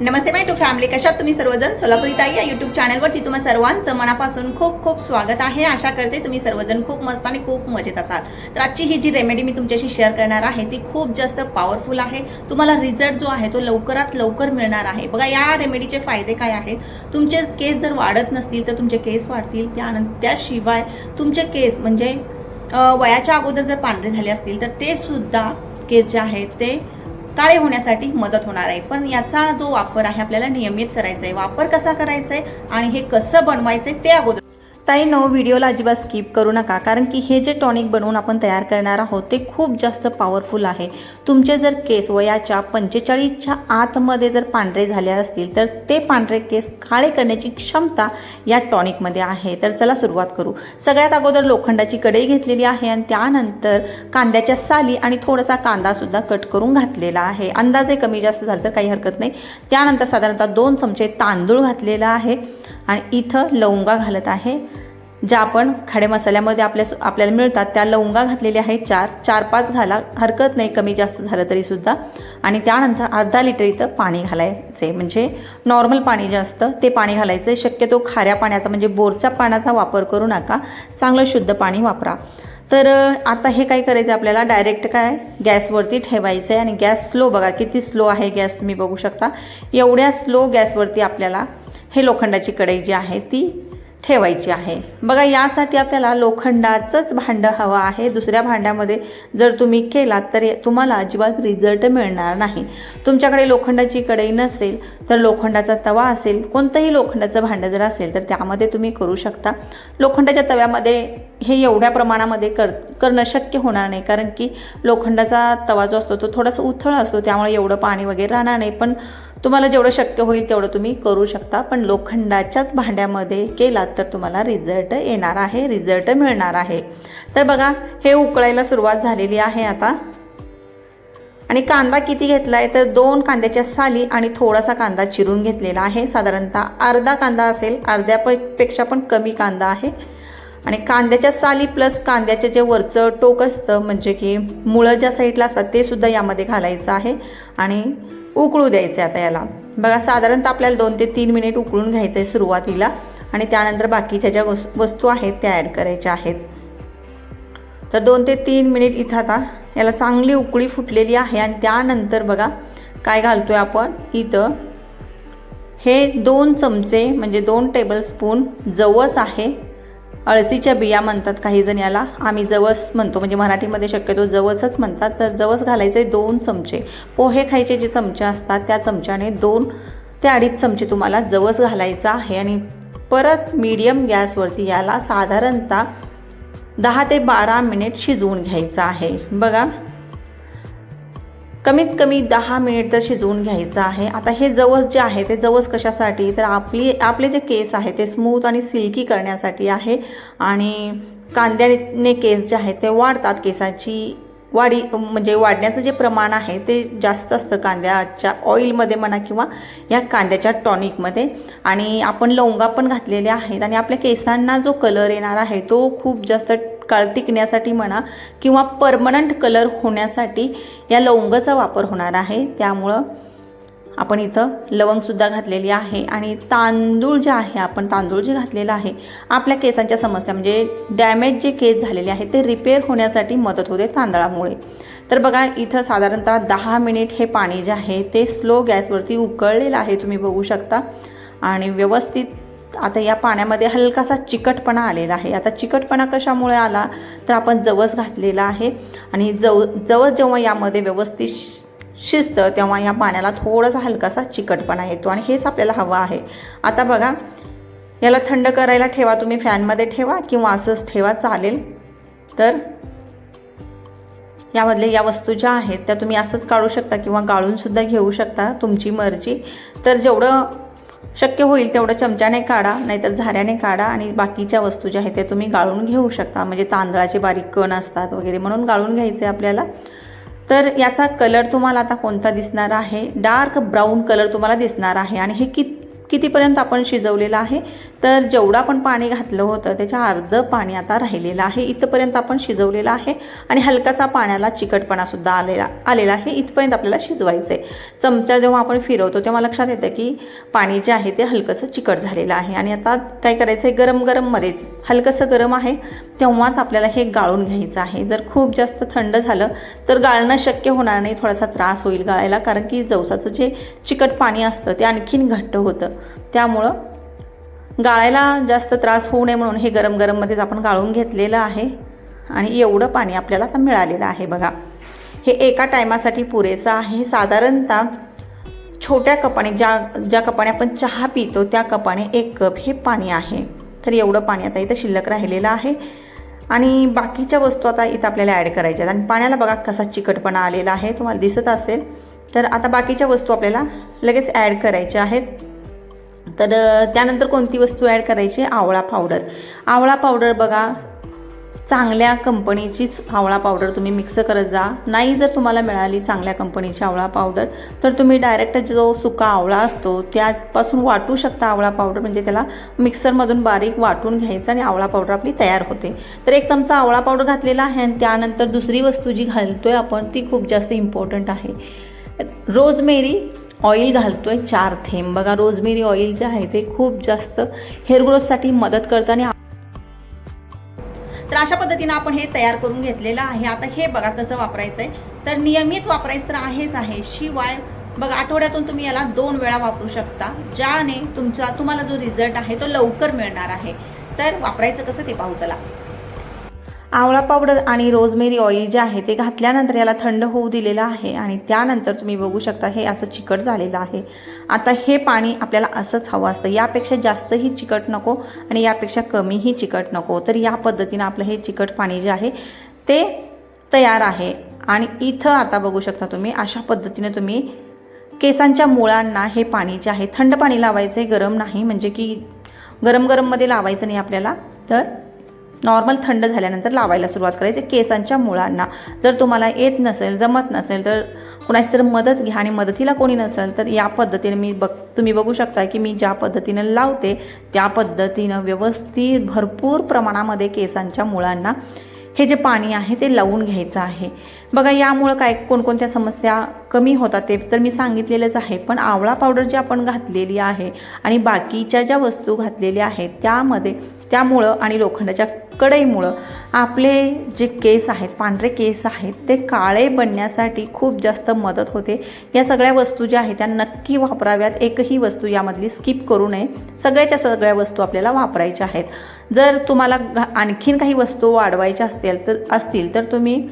Namaste my to family कशात तुम्ही सर्वजण? सोलापुरी ताई या युट्यूब चॅनलवरती तुम्हा सर्वांचं मनापासून खूप खूप स्वागत आहे. आशा करते तुम्ही सर्वजण खूप मस्त आणि खूप मजेत असाल. तर आजची ही जी रेमेडी मी तुमच्याशी शेअर करणार आहे ती खूप जास्त पॉवरफुल आहे. तुम्हाला रिझल्ट जो आहे तो लवकरात लवकर मिळणार आहे. बघा या रेमेडीचे फायदे काय आहेत? तुमचे केस जर वाढत नसतील तर तुमचे केस वाढतील. त्यानंतर त्याशिवाय तुमचे केस म्हणजे वयाच्या अगोदर जर पांढरे झाले असतील तर ते सुद्धा केस जे आहेत ते काळे होण्यासाठी मदत होणार आहे. पण याचा जो वापर आहे आपल्याला नियमित करायचा आहे वापर कसा करायचा आहे आणि हे कसं बनवायचं आहे ते अगोदर ताई नो व्हिडिओला अजिबात स्किप करू नका. कारण की हे जे टॉनिक बनवून आपण तयार करणार आहोत ते खूप जास्त पॉवरफुल आहे. तुमचे जर केस वयाच्या पंचेचाळीसच्या आतमध्ये जर पांढरे झाले असतील तर ते पांढरे केस काळे करण्याची क्षमता या टॉनिकमध्ये आहे. तर चला सुरुवात करू. सगळ्यात अगोदर लोखंडाची कढई घेतलेली आहे आणि त्यानंतर कांद्याच्या साली आणि थोडासा कांदासुद्धा कट करून घातलेला आहे. अंदाजे कमी जास्त झालं तर काही हरकत नाही. त्यानंतर साधारणतः दोन चमचे तांदूळ घातलेला आहे. आणि इथं लवंगा घालत आहे ज्या आपण खडे मसाल्यामध्ये आपल्या आपल्याला मिळतात त्या लवंगा घातलेल्या आहेत चार चार पाच घाला हरकत नाही कमी जास्त झालं तरीसुद्धा आणि त्यानंतर अर्धा लिटर इथं पाणी घालायचे म्हणजे नॉर्मल पाणी जे असतं ते पाणी घालायचं. शक्यतो खाऱ्या पाण्याचा म्हणजे बोरच्या पाण्याचा वापर करू नका. चांगलं शुद्ध पाणी वापरा. तर आता हे काय करायचं आपल्याला? डायरेक्ट काय? गॅसवरती ठेवायचं आहे. आणि गॅस स्लो बघा किती स्लो आहे गॅस तुम्ही बघू शकता. एवढ्या स्लो गॅसवरती आपल्याला हे लोखंडाची कढई जी आहे ती ठेवायची आहे. बघा यासाठी आपल्याला लोखंडाचंच भांडं हवं आहे. दुसऱ्या भांड्यामध्ये जर तुम्ही केलात तर तुम्हाला अजिबात रिझल्ट मिळणार नाही. तुमच्याकडे लोखंडाची कढई नसेल तर लोखंडाचा तवा असेल कोणतंही लोखंडाचं भांडं जर असेल तर त्यामध्ये तुम्ही करू शकता. लोखंडाच्या तव्यामध्ये हे एवढ्या प्रमाणामध्ये कर करणं शक्य होणार नाही कारण की लोखंडाचा तवा जो असतो तो थोडासा उथळ असतो त्यामुळे एवढं पाणी वगैरे राहणार नाही. पण तुम्हाला जेवढं शक्य होईल तेवढं तुम्ही करू शकता पण लोखंडाच्याच भांड्यामध्ये केलात तर तुम्हाला रिझल्ट येणार आहे रिझल्ट मिळणार आहे. तर बघा हे उकळायला सुरुवात झालेली आहे आता. आणि कांदा किती घेतला आहे तर दोन कांद्याच्या साली आणि थोडासा कांदा चिरून घेतलेला आहे. साधारणतः अर्धा कांदा असेल अर्ध्यापेक्षा पण कमी कांदा आहे. आणि कांद्याच्या साली प्लस कांद्याचे जे वरचं टोक असतं म्हणजे की मुळं ज्या साईडला असतात ते सुद्धा यामध्ये घालायचं आहे आणि उकळू द्यायचं आहे आता याला. बघा साधारणतः आपल्याला दोन ते तीन मिनिट उकळून घ्यायचं आहे सुरुवातीला आणि त्यानंतर बाकीच्या ज्या वस वस्तू आहेत त्या ॲड करायच्या आहेत. तर दोन ते तीन मिनिट इथं आता याला चांगली उकळी फुटलेली आहे आणि त्यानंतर बघा काय घालतो आहे आपण? इथं हे दोन चमचे म्हणजे दोन टेबलस्पून जवस आहे. अळसीच्या बिया म्हणतात काही जण याला. आम्ही जवस म्हणतो म्हणजे मराठीमध्ये शक्यतो जवसच म्हणतात. तर जवस घालायचे दोन चमचे. पोहे खायचे जे चमचे असतात त्या चमच्याने दोन ते अडीच चमचे तुम्हाला जवस घालायचा आहे. आणि परत मीडियम गॅसवरती याला साधारणतः दहा ते बारा मिनिट शिजवून घ्यायचं आहे. बघा कमीत कमी दहा मिनिट तर शिजवून घ्यायचं आहे. आता हे जवस जे आहे ते जवस कशासाठी? तर आपली आपले जे केस आहे ते स्मूथ आणि सिल्की करण्यासाठी आहे. आणि कांद्याने केस जे आहेत ते वाढतात केसाची. वाढी म्हणजे वाढण्याचं जे प्रमाण आहे ते जास्त असतं कांद्याच्या ऑइलमध्ये म्हणा किंवा या कांद्याच्या टॉनिकमध्ये. आणि आपण लवंगा पण घातलेल्या आहेत आणि आपल्या केसांना जो कलर येणार आहे तो खूप जास्त काळ टिकण्यासाठी म्हणा किंवा परमनंट कलर होण्यासाठी या लवंगाचा वापर होणार आहे. त्यामुळं आपण इथं लवंगसुद्धा घातलेली आहे आणि तांदूळ जे आहे आपण तांदूळ जे घातलेलं आहे आपल्या केसांच्या समस्या म्हणजे डॅमेज जे केस झालेले आहे ते रिपेअर होण्यासाठी मदत होते तांदळामुळे. तर बघा इथं साधारणतः दहा मिनिट हे पाणी जे आहे ते स्लो गॅसवरती उकळलेलं आहे तुम्ही बघू शकता. आणि व्यवस्थित आता या पाण्यामध्ये हलकासा चिकटपणा आलेला आहे. आता चिकटपणा कशामुळे आला? तर आपण जवस घातलेला आहे आणि जव जवस जेव्हा यामध्ये व्यवस्थित शिजतं तेव्हा या पाण्याला थोडासा हलकासा चिकटपणा येतो आणि हेच आपल्याला हवं आहे. आता बघा याला थंड करायला ठेवा तुम्ही फॅनमध्ये ठेवा किंवा असंच ठेवा चालेल? तर यामधले या वस्तू ज्या आहेत त्या तुम्ही असंच काढू शकता किंवा गाळूनसुद्धा घेऊ शकता तुमची मर्जी. तर जेवढं शक्य होईल तेवढं चमच्याने काढा नाहीतर झाऱ्याने काढा आणि बाकीच्या वस्तू ज्या आहेत त्या तुम्ही गाळून घेऊ शकता. म्हणजे तांदळाचे बारीक कण असतात वगैरे म्हणून गाळून घ्यायचे आपल्याला. तर याचा कलर तुम्हाला आता कोणता दिसणार आहे? डार्क ब्राऊन कलर तुम्हाला दिसणार आहे. आणि हे कित कितीपर्यंत आपण शिजवलेलं आहे? तर जेवढं आपण पाणी घातलं होतं त्याच्या अर्धं पाणी आता राहिलेलं आहे. इथपर्यंत आपण शिजवलेलं आहे. आणि हलकासा पाण्याला चिकटपणासुद्धा आलेला आलेला आहे. इथपर्यंत आपल्याला शिजवायचं आहे. चमचा जेव्हा आपण फिरवतो तेव्हा लक्षात येतं की पाणी जे आहे ते हलकंसं चिकट झालेलं आहे. आणि आता काय करायचं आहे गरम गरममध्येच हलकंसं गरम आहे तेव्हाच आपल्याला हे गाळून घ्यायचं आहे. जर खूप जास्त थंड झालं तर गाळणं शक्य होणार नाही थोडासा त्रास होईल गाळायला कारण की जवसाचं जे चिकट पाणी असतं ते आणखीन घट्ट होतं. त्यामुळं गाळायला जास्त त्रास होऊ नये म्हणून हे गरम गरममध्येच आपण गाळून घेतलेलं आहे आणि एवढं पाणी आपल्याला आता मिळालेलं आहे बघा. हे एका टायमासाठी पुरेसं आहे. साधारणतः छोट्या कपाने ज्या ज्या कपाने आपण चहा पितो त्या कपाने एक कप हे पाणी आहे. तर एवढं पाणी आता इथं शिल्लक राहिलेलं आहे. आणि बाकीच्या वस्तू आता इथं आपल्याला ॲड करायच्या आहेत. आणि पाण्याला बघा कसा चिकटपणा आलेला आहे. तुम्हाला दिसत असेल. तर आता बाकीच्या वस्तू आपल्याला लगेच ॲड करायच्या आहेत. तर त्यानंतर कोणती वस्तू ॲड करायची? आवळा पावडर आवळा पावडर बघा चांगल्या कंपनीचीच आवळा पावडर तुम्ही मिक्स करत जा. नाही जर तुम्हाला मिळाली चांगल्या कंपनीची आवळा पावडर तर तुम्ही डायरेक्ट जो सुका आवळा असतो त्यापासून वाटू शकता आवळा पावडर म्हणजे त्याला मिक्सरमधून बारीक वाटून घ्यायचं आणि आवळा पावडर आपली तयार होते. तर एक चमचा आवळा पावडर घातलेला आहे आणि त्यानंतर दुसरी वस्तू जी घालतो आहे आपण ती खूप जास्त इम्पॉर्टंट आहे. रोजमेरी ऑइल आहे चार थेंब. बघा रोजमेरी ऑइल जे आहे ते खूप जास्त हेअर ग्रोथसाठी मदत करतं आणि तर अशा पद्धतीनं आपण हे तयार करून घेतलेलं आहे. आता हे बघा कसं वापरायचं आहे तर नियमित वापरायचं तर आहेच आहे. शिवाय बघा आठवड्यातून तुम्ही याला दोन वेळा वापरू शकता ज्याने तुमचा तुम्हाला जो रिझल्ट आहे तो लवकर मिळणार आहे. तर वापरायचं कसं ते पाहू चला. आवळा पावडर आणि रोजमेरी ऑइल जे आहे ते घातल्यानंतर याला थंड होऊ दिलेलं आहे आणि त्यानंतर तुम्ही बघू शकता हे असं चिकट झालेलं आहे. आता हे पाणी आपल्याला असंच हवं असतं. यापेक्षा जास्तही चिकट नको आणि यापेक्षा कमीही चिकट नको. तर या पद्धतीनं आपलं हे चिकट पाणी जे आहे ते तयार आहे. आणि इथं आता बघू शकता तुम्ही अशा पद्धतीने तुम्ही केसांच्या मुळांना हे पाणी जे आहे थंड पाणी लावायचं आहे गरम नाही. म्हणजे की गरम गरममध्ये लावायचं नाही आपल्याला. तर नॉर्मल थंड झाल्यानंतर लावायला सुरुवात करायची. केसांच्या मुळांना. जर तुम्हाला येत नसेल जमत नसेल तर कुणाची तर मदत घ्या आणि मदतीला कोणी नसेल तर या पद्धतीने मी बघ तुम्ही बघू शकता की मी ज्या पद्धतीनं लावते त्या पद्धतीनं व्यवस्थित भरपूर प्रमाणामध्ये केसांच्या मुळांना हे जे पाणी आहे ते लावून घ्यायचं आहे. बघा यामुळं काय कोणकोणत्या समस्या कमी होतात ते तर मी सांगितलेलंच आहे पण आवळा पावडर जी आपण घातलेली आहे आणि बाकीच्या ज्या वस्तू घातलेल्या आहेत त्यामध्ये त्यामुळं आणि लोखंडाच्या कढईमुळं आपले जे केस आहेत पांढरे केस आहेत ते काळे बनण्यासाठी खूप जास्त मदत होते. या सगळ्या वस्तू ज्या आहेत त्या नक्की वापराव्यात. एकही वस्तू यामधली स्किप करू नये. सगळ्याच्या सगळ्या वस्तू आपल्याला वापरायच्या आहेत. जर तुम्हाला घा- आणखीन काही वस्तू वाढवायच्या असतील तर असतील तर तुम्ही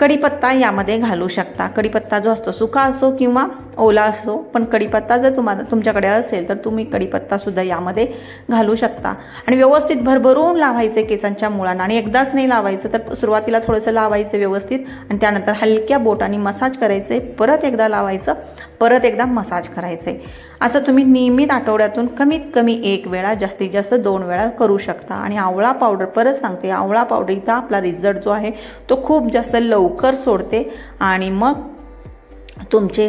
कढीपत्ता यामध्ये घालू शकता. कढीपत्ता जो असतो सुका असो किंवा ओला असो पण कढीपत्ता जर तुम्हाला तुमच्याकडे असेल तर तुम्ही कढीपत्तासुद्धा यामध्ये घालू शकता. आणि व्यवस्थित भरभरून लावायचे केसांच्या मुळांना. आणि एकदाच नाही लावायचं तर सुरुवातीला थोडंसं लावायचं व्यवस्थित. आणि त्यानंतर हलक्या बोटाने मसाज करायचे. परत एकदा लावायचं परत एकदा मसाज करायचे. असं तुम्ही नियमित आठवड्यातून कमीत कमी एक वेळा जास्तीत जास्त दोन वेळा करू शकता. आणि आवळा पावडर परत सांगते आवळा पावडर इथं आपला रिझल्ट जो आहे तो खूप जास्त लवकर सोडते आणि मग तुमचे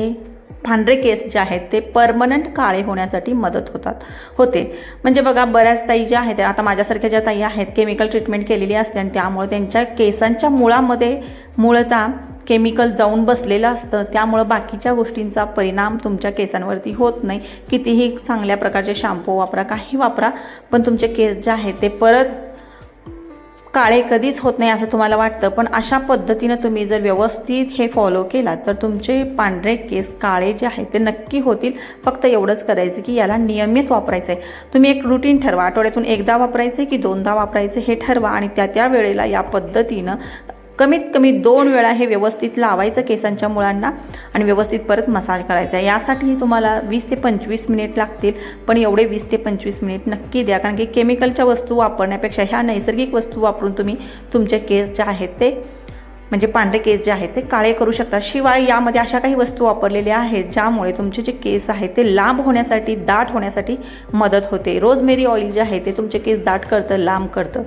पांढरे केस जे आहेत ते परमनंट काळे होण्यासाठी मदत होतात होते. म्हणजे बघा बऱ्याच ताई ज्या आहेत आता माझ्यासारख्या ज्या ताई आहेत केमिकल ट्रीटमेंट केलेली असते आणि त्यामुळे त्यांच्या केसांच्या मुळामध्ये मुळता केमिकल जाऊन बसलेलं असतं. त्यामुळं बाकीच्या गोष्टींचा परिणाम तुमच्या केसांवरती होत नाही. कितीही चांगल्या प्रकारचे शॅम्पू वापरा काही वापरा पण तुमचे केस जे आहेत ते परत काळे कधीच होत नाही असं तुम्हाला वाटतं पण अशा पद्धतीनं तुम्ही जर व्यवस्थित हे फॉलो केला तर तुमचे पांढरे केस काळे जे आहेत ते नक्की होतील. फक्त एवढंच करायचं की याला नियमित वापरायचं आहे तुम्ही एक रुटीन ठरवा. आठवड्यातून एकदा वापरायचं की दोनदा वापरायचं हे ठरवा आणि त्या त्या वेळेला या पद्धतीनं कमीत कमी दोन वेळा हे व्यवस्थित लावायचं केसांच्या मुळांना आणि व्यवस्थित परत मसाज करायचा आहे. यासाठी तुम्हाला वीस ते पंचवीस मिनिट लागतील पण एवढे वीस ते पंचवीस मिनिट नक्की द्या. कारण की केमिकलच्या वस्तू वापरण्यापेक्षा ह्या नैसर्गिक वस्तू वापरून तुम्ही तुमचे केस जे आहेत ते म्हणजे पांढरे केस जे आहेत ते काळे करू शकता. शिवाय यामध्ये अशा काही वस्तू वापरलेल्या आहेत ज्यामुळे तुमचे जे केस आहेत ते लांब होण्यासाठी दाट होण्यासाठी मदत होते. रोजमेरी ऑइल जे आहे ते तुमचे केस दाट करतं लांब करतं.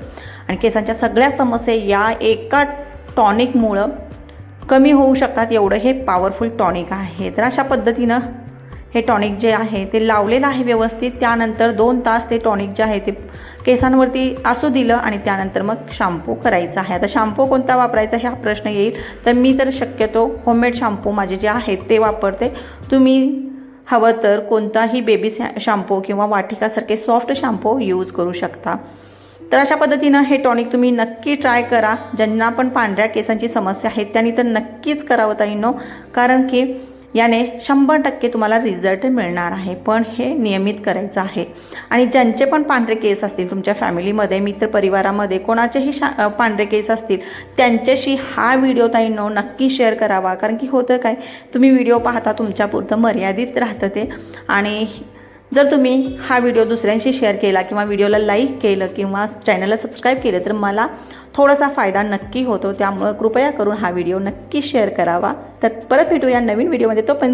आणि केसांच्या सगळ्या समस्या या एका टॉनिकमुळं कमी होऊ शकतात एवढं हे पॉवरफुल टॉनिक आहे. तर अशा पद्धतीनं हे टॉनिक जे आहे ते लावलेलं आहे व्यवस्थित. त्यानंतर दोन तास ते टॉनिक जे आहे ते केसांवरती असू दिलं आणि त्यानंतर मग शॅम्पू करायचा आहे. आता शॅम्पू कोणता वापरायचा हा प्रश्न येईल. तर मी तर शक्यतो होममेड शॅम्पू माझे जे आहेत ते वापरते. तुम्ही हवं तर कोणताही बेबी शॅम्पू किंवा वाटिकासारखे सॉफ्ट शॅम्पू यूज करू शकता. तर अशा पद्धतीनं हे टॉनिक तुम्ही नक्की ट्राय करा. ज्यांना पण पांढऱ्या केसांची समस्या आहे त्यांनी तर नक्कीच करावं ताईनो. कारण की याने शंभर टक्के तुम्हाला रिझल्ट मिळणार आहे. पण हे नियमित करायचं आहे. आणि ज्यांचे पण पांढरे केस असतील तुमच्या फॅमिलीमध्ये मित्रपरिवारामध्ये कोणाचेही शा पांढरे केस असतील त्यांच्याशी हा व्हिडिओ ताईंनो नक्की शेअर करावा. कारण की होतं काय तुम्ही व्हिडिओ पाहता तुमच्यापुरतं मर्यादित राहतं ते. आणि जर तुम्ही हा व्हिडिओ दुसऱ्यांशी शेअर केला किंवा व्हिडिओला लाईक केलं किंवा चॅनलला सबस्क्राईब केलं तर मला थोडासा फायदा नक्की होतो. त्यामुळं कृपया करून हा व्हिडिओ नक्की शेअर करावा. तर परत भेटूया नवीन व्हिडिओमध्ये तो पण